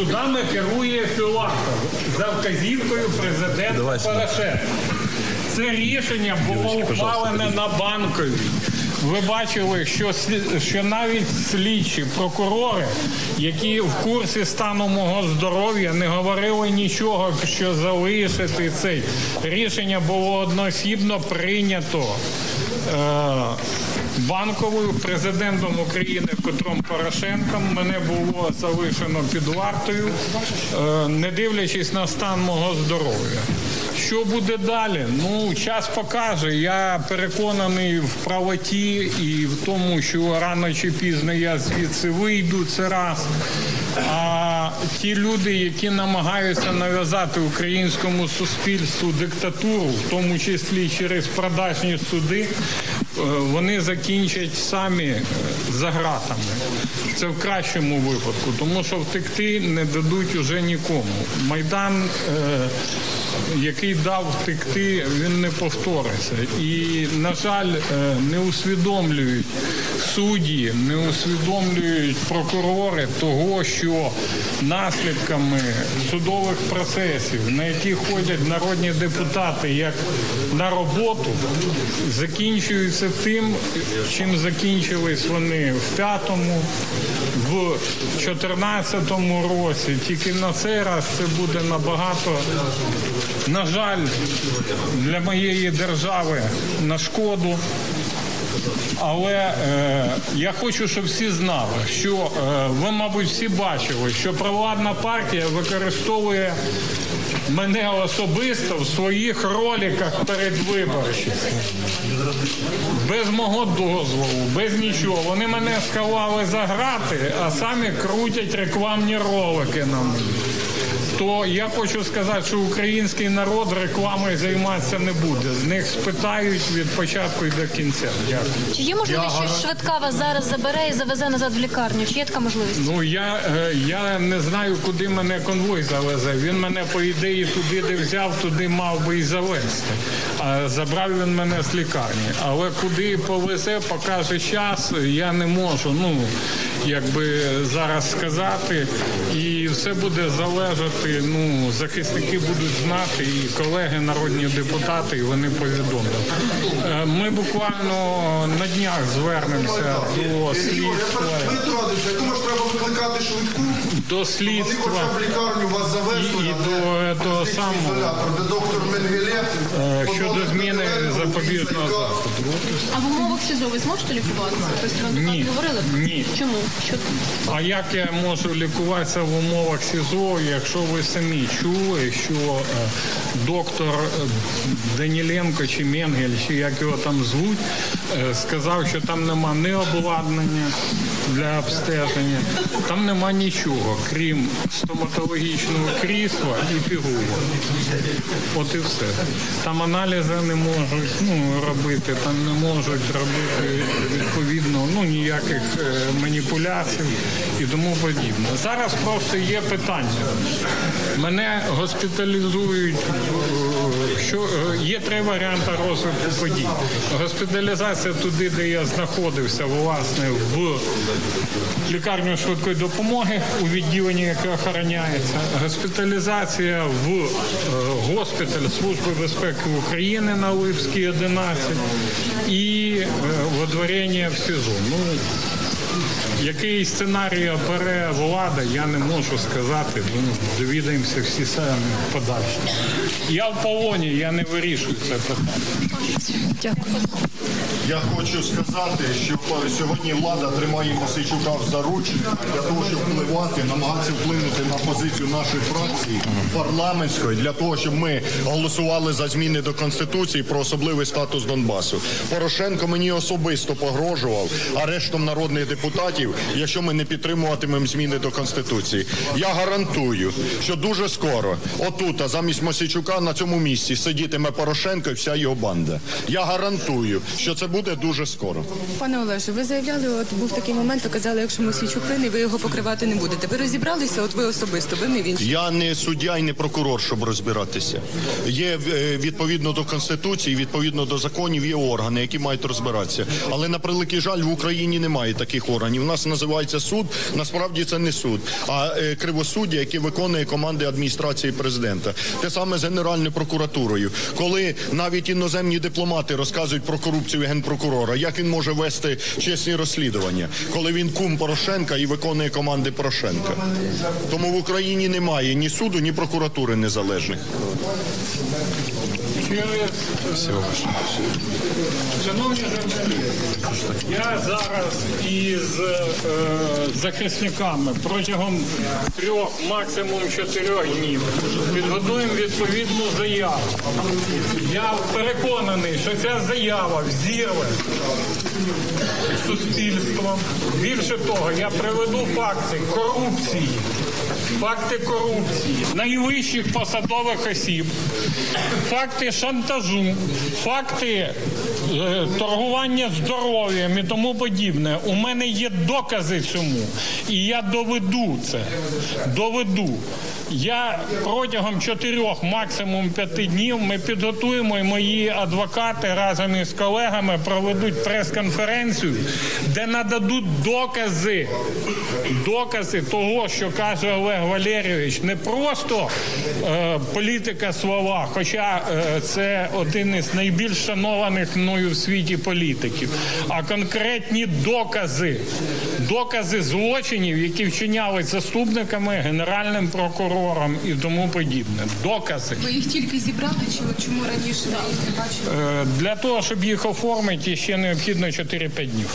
судами керує Філатов за вказівкою президента. Порошенка. Це рішення було ухвалене на банковій. Ви бачили, що, що навіть слідчі прокурори, які в курсі стану мого здоров'я, не говорили нічого, що залишити цей. Рішення було одноосібно прийнято. Е, Банковою президентом України Петром Порошенком мене було залишено під вартою, е, не дивлячись на стан мого здоров'я. Що буде далі? Ну, час покаже. Я переконаний в правоті і в тому, що рано чи пізно я звідси вийду. Це раз. А ті люди, які намагаються нав'язати українському суспільству диктатуру, в тому числі через продажні суди, вони закінчать самі е, за гратами. Це в кращому випадку, тому що втекти не дадуть уже нікому. Майдан, е, який дав втекти, він не повториться. І, на жаль, е, не усвідомлюють судді, не усвідомлюють прокурори того, що наслідками судових процесів, на які ходять народні депутати як на роботу, закінчуються тим, чим закінчились вони в п'ятому, в 14-му році. Тільки на цей раз це буде набагато, на жаль, для моєї держави на шкоду. Але е, я хочу, щоб всі знали, що е, ви, мабуть, всі бачили, що провладна партія використовує мене особисто в своїх роликах передвиборчих. Без мого дозволу, без нічого. Вони мене сховали за грати, а самі крутять рекламні ролики на мене. То я хочу сказати, що український народ рекламою займатися не буде. З них спитають від початку і до кінця. Дякую. Чи є можливість, що швидка вас зараз забере і завезе назад в лікарню? Чи є така можливість? Ну я, е, я не знаю, куди мене конвой завезе. Він мене по ідеї туди, де взяв, туди мав би і завести. А забрав він мене з лікарні. Але куди повезе, покаже час, я не можу. Ну якби зараз сказати, і все буде залежати. Ну захисники будуть знати, і колеги, народні депутати, і вони повідомлять. Е, Ми буквально на днях звернемося до слідства. Що треба викликати швидку. До слідства вас і, і до того самого е, щодо зміни запобіжного заходу. А в умовах СІЗО ви зможете лікуватися? Тобто вам Ні. говорили? Ні. Чому? Що А як я можу лікуватися в умовах СІЗО, якщо ви самі чули, що е, доктор е, Даніленко чи Менгель, чи як його там звуть, сказав, що там нема ні обладнання для обстеження, там нема нічого, крім стоматологічного крісла і пігулок. От і все. Там аналізи не можуть ну, робити, там не можуть робити відповідно ну, ніяких е, маніпуляцій і тому подібне. Зараз просто є питання. Мене госпіталізують, е, що е, є три варіанти розвитку подій. Госпіталізація туди, де я знаходився, власне, в лікарню швидкої допомоги у відділенні, яке охороняється, госпіталізація в е, госпіталь Служби безпеки України на Липській 11 і е, водворення в СІЗО. Ну, який сценарій обере влада, я не можу сказати. Ну, довідаємося всі самі подальше. Я в полоні, я не вирішую це питання. Я хочу сказати, що сьогодні влада тримає Мосичука в заручниках для того, щоб впливати, намагатися вплинути на позицію нашої фракції парламентської, для того, щоб ми голосували за зміни до конституції про особливий статус Донбасу. Порошенко мені особисто погрожував арештом народних депутатів, якщо ми не підтримуватимемо зміни до конституції. Я гарантую, що дуже скоро отут, замість Мосичука на цьому місці сидітиме Порошенко і вся його банда. Я гарантую, що це буде дуже скоро. Пане Олеже, ви заявляли, от був такий момент, то казали, якщо Мосійчук винний, ви його покривати не будете. Ви розібралися, от ви особисто, ви не він. Я не суддя і не прокурор, щоб розбиратися. Є е, відповідно до конституції, відповідно до законів, є органи, які мають розбиратися. Але на превеликий жаль, в Україні немає таких органів. У нас нас називається суд. Насправді це не суд, а е, кривосуддя, яке виконує команди адміністрації президента. Те саме з Генеральною прокуратурою, коли навіть іноземні дипломати розказують про корупцію генпрокурора, як він може вести чесні розслідування, коли він кум Порошенка і виконує команди Порошенка. Тому в Україні немає ні суду, ні прокуратури незалежних. Шановні журналісти, я зараз із е, захисниками протягом трьох, максимум чотирьох днів підготуємо відповідну заяву. Я переконаний, що ця заява взірве суспільство. Більше того, я приведу факти корупції. Факти корупції найвищих посадових осіб, факти шантажу, факти е, торгування здоров'ям і тому подібне. У мене є докази цьому, і я доведу це. Доведу. Я протягом чотирьох, максимум п'яти днів ми підготуємо і мої адвокати разом із колегами проведуть прес-конференцію, де нададуть докази, докази того, що каже Олег Валерійович, не просто е, політика слова, хоча е, це один із найбільш шанованих мною в світі політиків, а конкретні докази, докази злочинів, які вчиняли заступниками, генеральним прокурором і тому подібне. Докази. Ви їх тільки зібрали, чи чому раніше не бачили? Для того, щоб їх оформити, ще необхідно 4-5 днів.